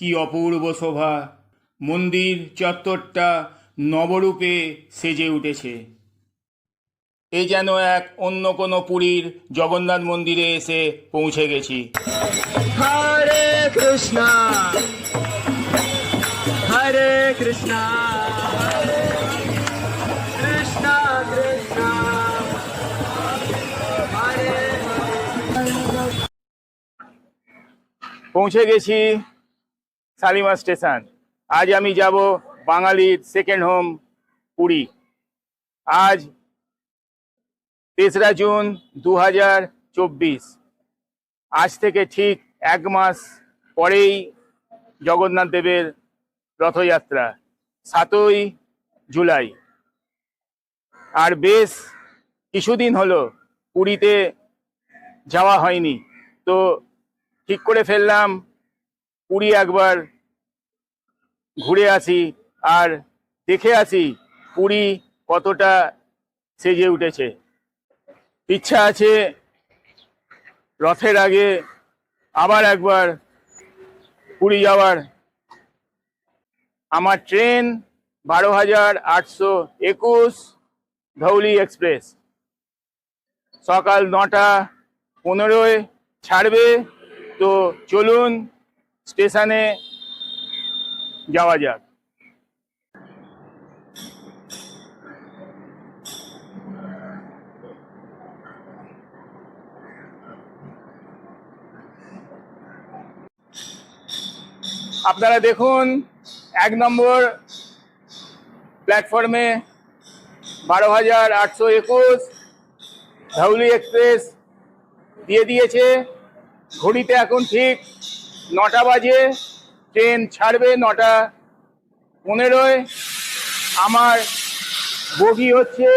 কি অপূর্ব শোভা। মন্দির চত্বরটা নবরূপে সেজে উঠেছে। এ যেন এক অন্য কোনো পুরীর জগন্নাথ মন্দিরে এসে পৌঁছে গেছি। হরে কৃষ্ণ। হরে কৃষ্ণ। কৃষ্ণ কৃষ্ণ। পৌঁছে গেছি। শালিমার স্টেশন। আজ আমি যাব বাঙালির সেকেন্ড হোম পুরী। আজ তেসরা জুন দু হাজার চব্বিশ। আজ থেকে ঠিক এক মাস পরেই জগন্নাথ দেবের রথযাত্রা, সাতই জুলাই। আর বেশ কিছুদিন হলো পুরীতে যাওয়া হয়নি। তো ঠিক করে ফেললাম, পুরী একবার ঘুরে আসি আর দেখে আসি পুরী কতটা সেজে উঠেছে। ইচ্ছা আছে রথের আগে আবার একবার পুরী যাওয়ার। আমার ট্রেন বারো হাজার আটশো একুশ ধৌলি এক্সপ্রেস। সকাল নটা পনেরোয় ছাড়বে, তো চলুন স্টেশনে যাওয়া যাক। আপনারা দেখুন, এক নম্বর প্ল্যাটফর্মে বারো হাজার আটশো একুশ ধৌলি এক্সপ্রেস দিয়ে দিয়েছে। ঘড়িতে এখন ঠিক নটা বাজে। ট্রেন ছাড়বে নটা পনেরোয়। আমার বগি হচ্ছে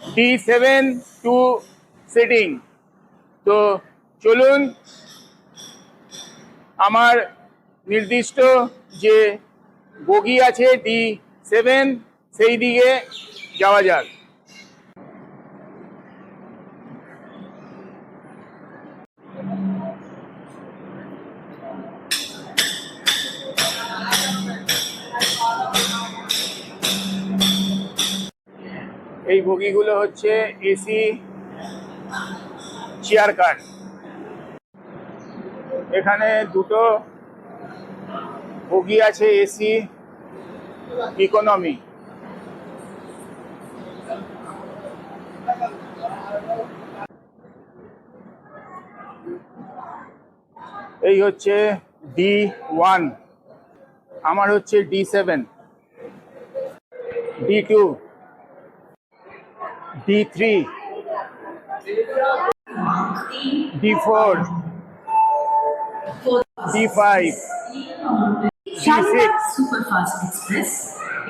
ডি সেভেন টু সিটিং তো চলুন, আমার নির্দিষ্ট যে বগি আছে ডি সেভেন সেই দিকে যাওয়া যাক। এই বগিগুলো হচ্ছে এসি চেয়ার কার। এখানে দুটো বগি আছে, এসি, ইকোনমি। এই হচ্ছে ডি ওয়ান, আমার হচ্ছে D seven, D two. D three D four D five Shalima six. Superfast Express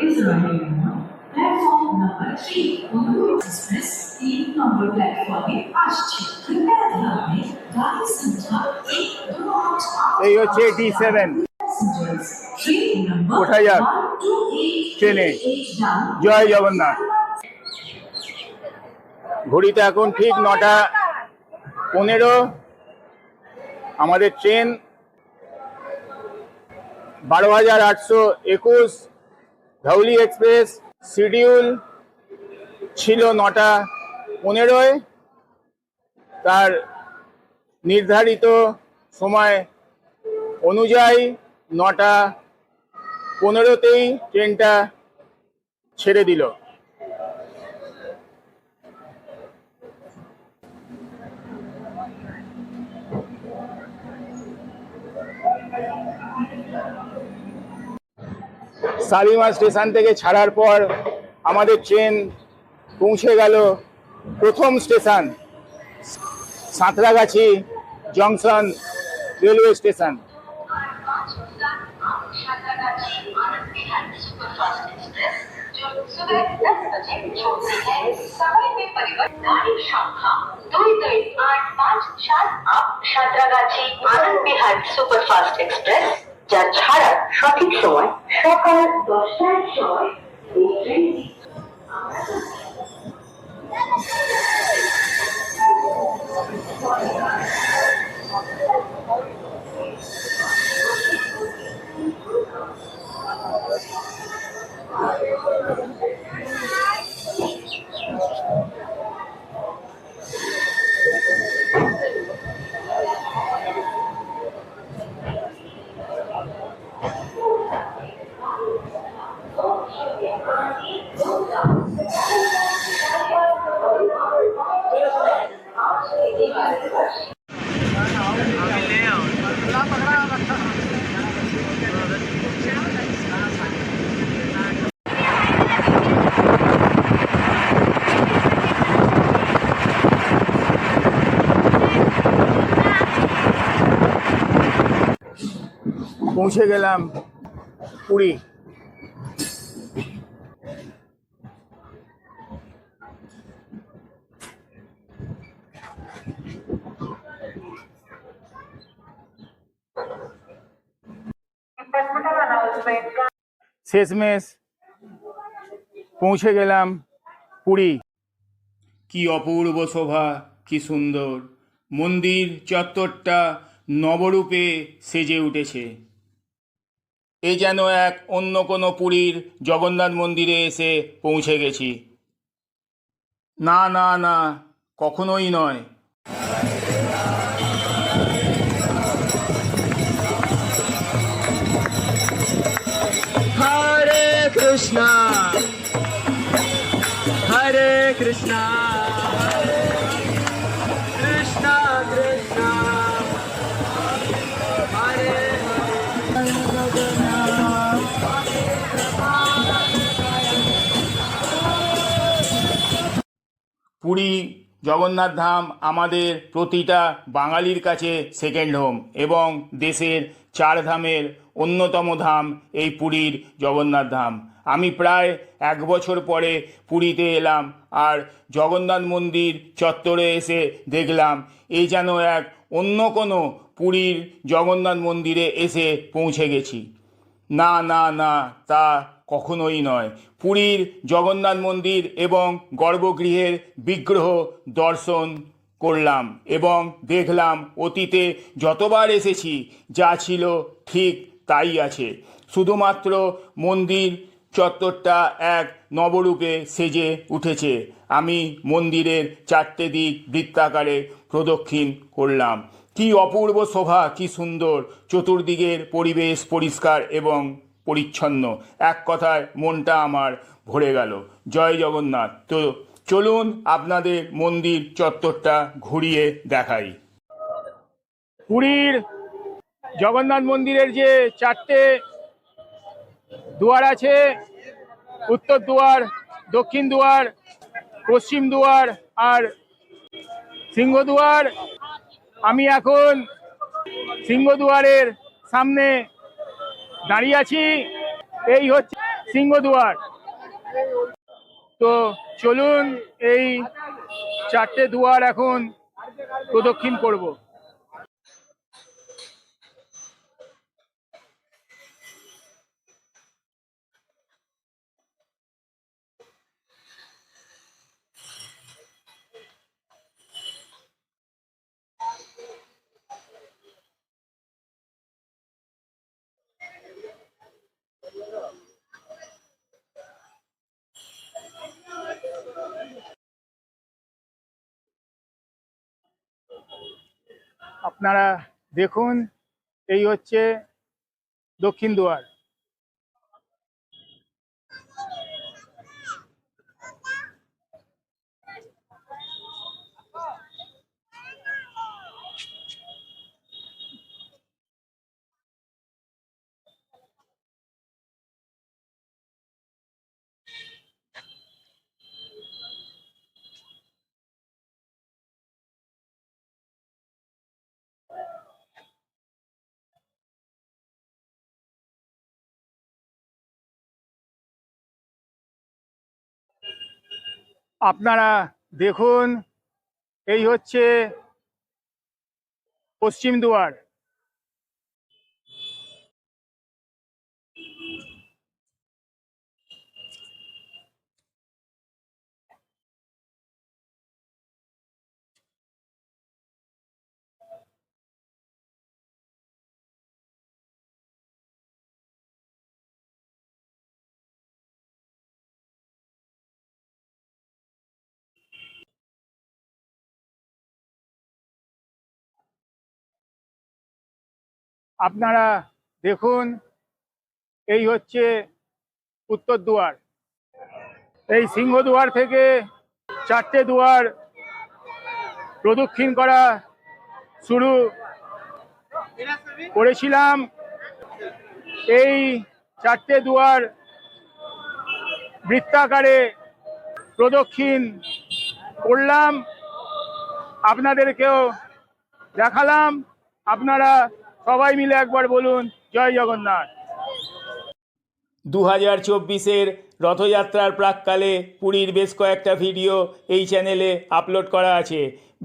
is running now. Platform number 3. Ulu Express तीन नंबर प्लेटफॉर्म में আসছে कृपया ध्यान दें गाड़ी संख्या एक दो आठ आठ এই হচ্ছে D seven passengers train number কোথায় যাক? one two eight ট্রেনে। eight down জয় জগন্নাথ ঘড়িতে এখন ঠিক নটা পনেরো। আমাদের ট্রেন বারো হাজার আটশো একুশ। ধৌলি এক্সপ্রেস শিডিউল ছিল নটা পনেরোয়। তার নির্ধারিত সময় অনুযায়ী নটা পনেরোতেই ট্রেনটা ছেড়ে দিল। শালিমার স্টেশন থেকে ছাড়ার পর আমাদের ট্রেন পৌঁছে গেল প্রথম station, Santragachi junction railway station. सुबह दस बजे छोड़ती है समय में परिवर्तन गाड़ी संख्या দুই দুই আট পাঁচ সাত আট সাঁতরাগাছি আনন্দ বিহার সুপারফাস্ট এক্সপ্রেস যা ছাড়ার সঠিক সময় সকাল দশটার সময় এই ট্রেনটি পৌঁছে গেলাম পুরী। শেষমেশ পৌঁছে গেলাম পুরী। কি অপূর্ব শোভা, কি সুন্দর। মন্দির চত্বরটা নবরূপে সেজে উঠেছে। এ যেন এক অন্য কোনো পুরীর জগন্নাথ মন্দিরে এসে পৌঁছে গেছি। না না না, কখনোই নয়। Krishna Krishna. Hare Puri Jagannath Dham আমাদের প্রতিটা বাঙালির কাছে সেকেন্ড হোম এবং দেশের চার ধামের অন্যতম ধাম এই পুরীর জগন্নাথ ধাম। আমি প্রায় এক বছর পরে পুরীতে এলাম আর জগন্নাথ মন্দির চত্বরে এসে দেখলাম। এই যেন এক অন্য কোনো পুরীর জগন্নাথ মন্দিরে এসে পৌঁছে গেছি। না না না, তা কখনোই নয়। পুরীর জগন্নাথ মন্দির এবং গর্ভগৃহের বিগ্রহ দর্শন করলাম এবং দেখলাম অতীতে যতবার এসেছি, যা ছিল ঠিক তাই আছে। শুধুমাত্র মন্দির চত্বরটা এক নবরূপে সেজে উঠেছে। আমি মন্দিরের চারটে দিক বৃত্তাকারে প্রদক্ষিণ করলাম। কি অপূর্ব শোভা, কি সুন্দর। চতুর্দিকের পরিবেশ পরিষ্কার এবং পরিচ্ছন্ন। এক কথায় মনটা আমার ভরে গেল। জয় জগন্নাথ। তো চলুন আপনাদের মন্দির চত্বরটা ঘুরিয়ে দেখাই। পুরীর জগন্নাথ মন্দিরের যে চারটে দুয়ার আছে। উত্তর দুয়ার, দক্ষিণ দুয়ার, পশ্চিম দুয়ার আর সিংহদুয়ার আমি এখন সিংহদুয়ারের সামনে দাঁড়িয়ে আছি। এই হচ্ছে সিংহদুয়ার তো চলুন এই চারটে দুয়ার এখন প্রদক্ষিণ করব। আপনারা দেখুন এই হচ্ছে দক্ষিণ দুয়ার। আপনারা দেখুন এই হচ্ছে পশ্চিম দুয়ার। আপনারা দেখুন, এই হচ্ছে উত্তর দুয়ার। এই সিংহ দুয়ার থেকে চারটে দুয়ার প্রদক্ষিণ করা শুরু করেছিলাম। এই চারটে দুয়ার বৃত্তাকারে প্রদক্ষিণ করলাম। আপনাদেরকেও দেখালাম। আপনারা সবাই মিলে একবার বলুন, জয় জগন্নাথ। দু হাজার চব্বিশের রথযাত্রার প্রাককালে পুরীর বেশ কয়েকটা ভিডিও এই চ্যানেলে আপলোড করা আছে।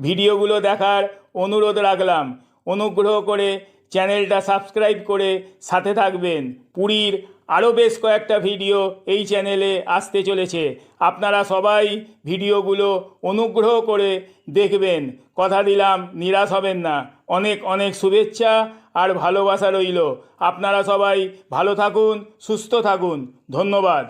ভিডিওগুলো দেখার অনুরোধ রাখলাম। অনুগ্রহ করে চ্যানেলটা সাবস্ক্রাইব করে সাথে থাকবেন। পুরীর আরও বেশ কয়েকটা ভিডিও এই চ্যানেলে আসতে চলেছে। আপনারা সবাই ভিডিওগুলো অনুগ্রহ করে দেখবেন। কথা দিলাম, নিরাশ হবেন না। অনেক অনেক শুভেচ্ছা আর ভালোবাসা রইল। আপনারা সবাই ভালো থাকুন সুস্থ থাকুন। ধন্যবাদ।